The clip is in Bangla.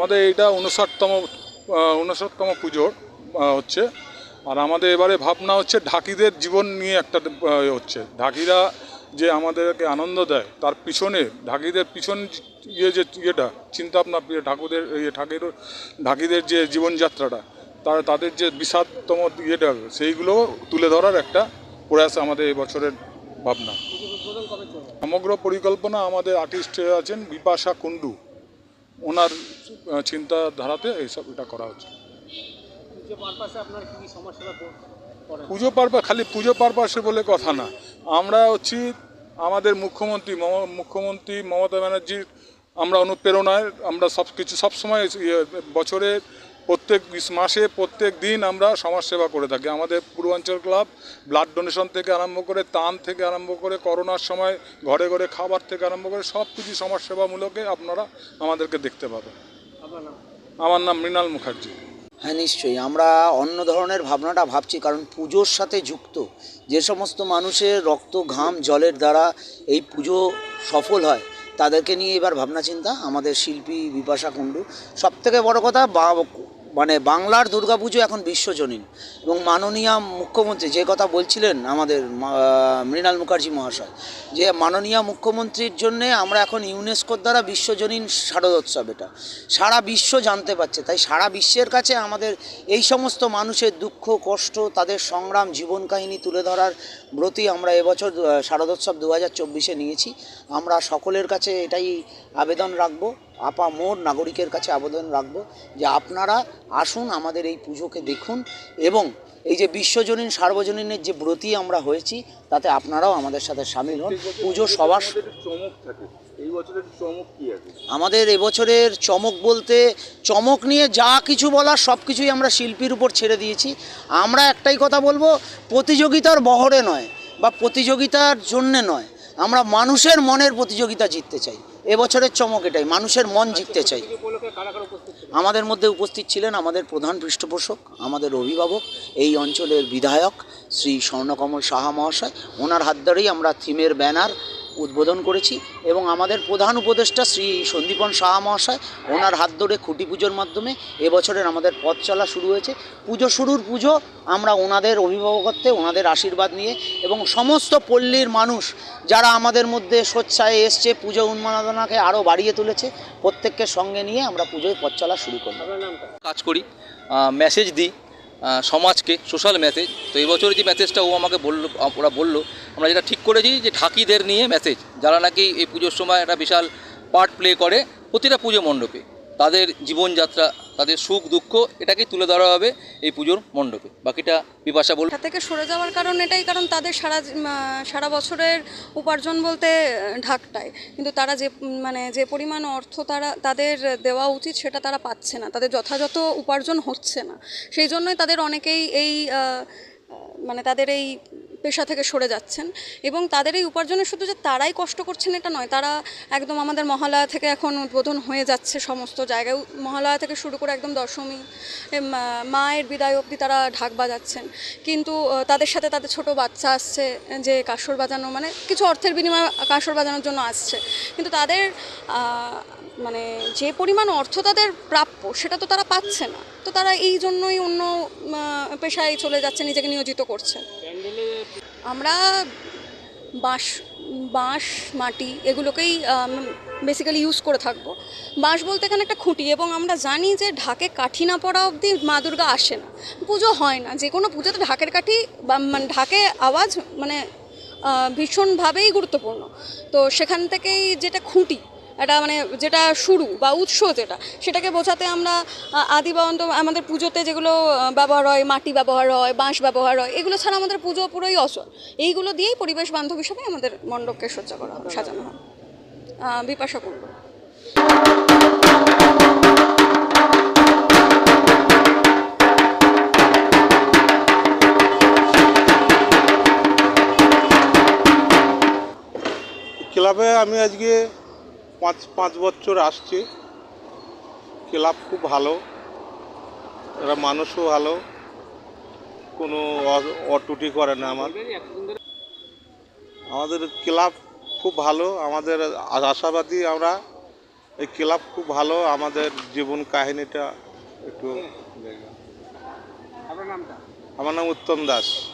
আমাদের এইটা উনষাটতম উনষাটতম পুজো আহ, হচ্ছে। আর আমাদের এবারে ভাবনা হচ্ছে ঢাকিদের জীবন নিয়ে একটা হচ্ছে। ঢাকিরা যে আমাদেরকে আনন্দ দেয় তার পিছনে ঢাকিদের পিছন ইয়ে যে ইয়েটা চিন্তা ভাবনা ঠাকুরের ইয়ে ঠাকুর ঢাকিদের যে জীবনযাত্রাটা তার তাদের যে বিষাদতম ইয়েটা সেইগুলো তুলে ধরার একটা প্রয়াস আমাদের এই বছরের ভাবনা। সমগ্র পরিকল্পনা আমাদের আর্টিস্ট আছেন বিপাশা কুন্ডু ওনার চিন্তাধারাতে এইসব এটা করা হচ্ছে। পুজো পারপাসে খালি পুজো পারপাসে বলে কথা না। আমরা হচ্ছি আমাদের মুখ্যমন্ত্রী মুখ্যমন্ত্রী মমতা ব্যানার্জির আমরা অনুপ্রেরণায় আমরা সব কিছু সবসময় ইয়ে, বছরে প্রত্যেক বিশ- মাসে প্রত্যেক দিন আমরা সমাজসেবা করে থাকি। আমাদের পূর্বাঞ্চল ক্লাব ব্লাড ডোনেশন থেকে আরম্ভ করে তান থেকে আরম্ভ করে করোনার সময় ঘরে ঘরে খাবার থেকে আরম্ভ করে সব কিছু সমাজসেবামূলকে আপনারা আমাদেরকে দেখতে পাবেন। আমার নাম মৃণাল মুখার্জি। হ্যাঁ নিশ্চয়ই। আমরা অন্য ধরনের ভাবনাটা ভাবছি কারণ পুজোর সাথে যুক্ত যে সমস্ত মানুষের রক্ত ঘাম জলের দ্বারা এই পুজো সফল হয় তাদেরকে নিয়ে এবার ভাবনা চিন্তা আমাদের শিল্পী বিপাশা কুণ্ডু। সব থেকে বড় কথা বা- মানে বাংলার দুর্গাপুজো এখন বিশ্বজনীন। এবং মাননীয় মুখ্যমন্ত্রী যে কথা বলছিলেন আমাদের মৃণাল মুখার্জি মহাশয়, যে মাননীয় মুখ্যমন্ত্রীর জন্যে আমরা এখন ইউনেস্কোর দ্বারা বিশ্বজনীন শারদোৎসব এটা। সারা বিশ্ব জানতে পারছে, তাই সারা বিশ্বের কাছে আমাদের এই সমস্ত মানুষের দুঃখ, কষ্ট, তাদের সংগ্রাম জীবন কাহিনী তুলে ধরার ব্রতী আমরা এবছর শারদোৎসব দু হাজার চব্বিশে নিয়েছি। আমরা সকলের কাছে এটাই আবেদন রাখব। আপা মোর নাগরিকের কাছে আবেদন রাখব যে আপনারা আসুন আমাদের এই পুজোকে দেখুন এবং এই যে বিশ্বজনীন সার্বজনীনের যে ব্রতী আমরা হয়েছি তাতে আপনারাও আমাদের সাথে সামিল হন। পুজো সবার চমক থাকে। এই বছরের চমক কি আছে? আমাদের এবছরের চমক বলতে চমক নিয়ে যা কিছু বলার সব কিছুই আমরা শিল্পীর উপর ছেড়ে দিয়েছি। আমরা একটাই কথা বলব প্রতিযোগিতার বহরে নয় বা প্রতিযোগিতার জন্যে নয় আমরা মানুষের মনের প্রতিযোগিতা জিততে চাই। এবছরের চমক এটাই মানুষের মন জিততে চাই। আমাদের মধ্যে উপস্থিত ছিলেন আমাদের প্রধান পৃষ্ঠপোষক আমাদের অভিভাবক এই অঞ্চলের বিধায়ক শ্রী স্বর্ণকমল সাহা মহাশয়। ওনার হাত ধরেই আমরা থিমের ব্যানার উদ্বোধন করেছি এবং আমাদের প্রধান উপদেষ্টা শ্রী সন্দীপন সাহা মহাশয়, ওনার হাত ধরে খুঁটি পুজোর মাধ্যমে এবছরের আমাদের পথ চলা শুরু হয়েছে। পুজো শুরুর পুজো আমরা ওনাদের অভিভাবকত্বে, ওনাদের আশীর্বাদ নিয়ে এবং সমস্ত পল্লীর মানুষ যারা আমাদের মধ্যে স্বেচ্ছায় এসছে, পুজো উন্মাদনাকে আরও বাড়িয়ে তুলেছে, প্রত্যেককে সঙ্গে নিয়ে আমরা পুজোয় পথ চলা শুরু করলাম। কাজ করি। মেসেজ দিই। সমাজকে সোশ্যাল মেসেজ তো এই যে মেসেজটা ও আমাকে বলল, ওরা বলল, আমরা যেটা ঠিক করেছি যে ঢাকিদের নিয়ে মেসেজ যারা নাকি এই পুজোর সময় একটা বিশাল পার্ট প্লে করে, প্রতিটা পুজো মণ্ডপে। তাদের জীবনযাত্রা, তাদের সুখ, দুঃখ এটাকেই তুলে ধরা হবে এই পুজোর মণ্ডপে। বাকিটা বিপাশা বল থেকে সরে যাওয়ার কারণ এটাই, কারণ তাদের সারা সারা বছরের উপার্জন বলতে ঢাকটায় কিন্তু তারা যে মানে যে পরিমাণ অর্থ তারা, তাদের দেওয়া উচিত সেটা তারা পাচ্ছে না। তাদের যথাযথ উপার্জন হচ্ছে না। সেই জন্যই তাদের অনেকেই এই মানে তাদের এই পেশা থেকে সরে যাচ্ছেন এবং তাদের এই উপার্জনের শুধু যে তারাই কষ্ট করছেন এটা নয়, তারা একদম আমাদের মহালয়া থেকে এখন উদ্বোধন হয়ে যাচ্ছে সমস্ত জায়গায়। মহালয়া থেকে শুরু করে একদম দশমী মায়ের বিদায় অবধি তারা ঢাক বাজাচ্ছেন। কিন্তু তাদের সাথে তাদের ছোট বাচ্চা আসছে যে কাসর বাজানো মানে কিছু অর্থের বিনিময়ে কাসর বাজানোর জন্য আসছে। কিন্তু তাদের মানে যে পরিমাণ অর্থ তাদের প্রাপ্য সেটা তো তারা পাচ্ছে না। তো তারা এই জন্যই অন্য পেশায় চলে যাচ্ছে, নিজেকে নিয়োজিত করছে। আমরা বাঁশ বাঁশ, মাটি এগুলোকেই বেসিক্যালি ইউজ করে থাকব। বাঁশ বলতে এখানে একটা খুঁটি এবং আমরা জানি যে ঢাকে কাঠি না পড়া অবধি মা দুর্গা আসে না। পুজো হয় না। যে কোনো পুজোতে ঢাকের কাঠি বা মানে ঢাকে আওয়াজ মানে ভীষণভাবেই গুরুত্বপূর্ণ। তো সেখান থেকেই যেটা খুঁটি এটা মানে যেটা শুরু বা উৎস যেটা, সেটাকে বোঝাতে আমরা আদি বাবন্ত আমাদের পুজোতে যেগুলো ব্যবহার হয়, মাটি ব্যবহার হয়, বাঁশ ব্যবহার হয়, এগুলো ছাড়া আমাদের পুজো পুরোই অচল। এইগুলো দিয়েই পরিবেশ বান্ধব হিসাবে আমাদের মণ্ডপকে সজ্জা করা হয় সাজানো হয় বিপাশা কুণ্ড ক্লাবে আমি আজকে পাঁচ পাঁচ বছর আসছি। ক্লাব খুব ভালো। এরা মানুষও ভালো। কোনো অটুটি করে না আমার। আমাদের ক্লাব খুব ভালো। আমাদের আশাবাদী আমরা। এই ক্লাব খুব ভালো। আমাদের জীবন কাহিনীটা একটু আমার নাম উত্তম দাস।